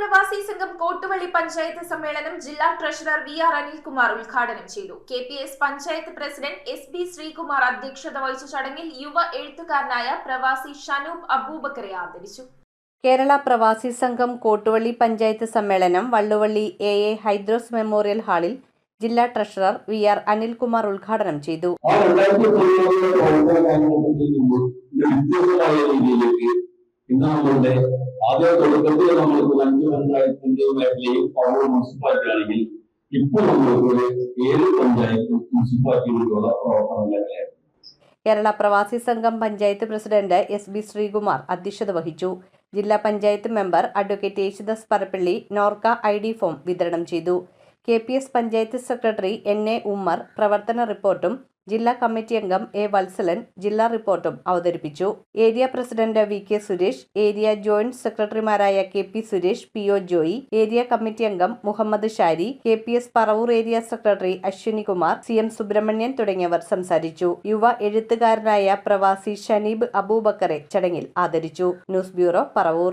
പ്രവാസി സംഘം കോട്ടുവള്ളി പഞ്ചായത്ത് സമ്മേളനം ജില്ലാ ട്രഷറർ വി ആർ അനിൽകുമാർ ഉദ്ഘാടനം ചെയ്തു. K P S panchayat president S B Sreekumar അധ്യക്ഷത വഹിച്ച ചടങ്ങിൽ യുവ എഴുത്തുകാരനായ പ്രവാസി ഷനൂബ് അബൂബക്കറെ ആദരിച്ചു. കേരള പ്രവാസി സംഘം കോട്ടുവള്ളി പഞ്ചായത്ത് സമ്മേളനം Valluvally A A Hydros memorial ഹാളിൽ ജില്ലാ ട്രഷറർ വി ആർ അനിൽകുമാർ ഉദ്ഘാടനം ചെയ്തു. ഇന്ന് നമ്മളുടെ ആദ്യ തുടക്കത്തിൽ നമ്മൾക്ക് അഞ്ച് പഞ്ചായത്തിന്റെയും പവർ മുനിസിപ്പാലിറ്റി ആണെങ്കിൽ ഇപ്പോൾ നമ്മൾക്ക് ഏഴ് പഞ്ചായത്തും മുനിസിപ്പാലിറ്റിയിലുള്ള പ്രവർത്തന മേഖലയാണ് Kerala Pravasi Sangham panchayat president S B Sreekumar അധ്യക്ഷത വഹിച്ചു. ജില്ലാ panchayat member advocate Yesudas Parappally Norka I D form വിതരണം ചെയ്തു. K P S panchayat secretary N A Ummer പ്രവർത്തന റിപ്പോർട്ടും ജില്ലാ കമ്മിറ്റി അംഗം എ വത്സലൻ ജില്ലാ റിപ്പോർട്ടും അവതരിപ്പിച്ചു. Area president V K Suresh area joint സെക്രട്ടറിമാരായ K P Suresh P O Joy area committee അംഗം Muhammad Shari K P S Paravur area secretary Ashwini Kumar C M Subrahmanian തുടങ്ങിയവർ സംസാരിച്ചു. യുവ എഴുത്തുകാരനായ പ്രവാസി ഷനീബ് അബൂബക്കറെ ചടങ്ങിൽ ആദരിച്ചു. News bureau Paravur.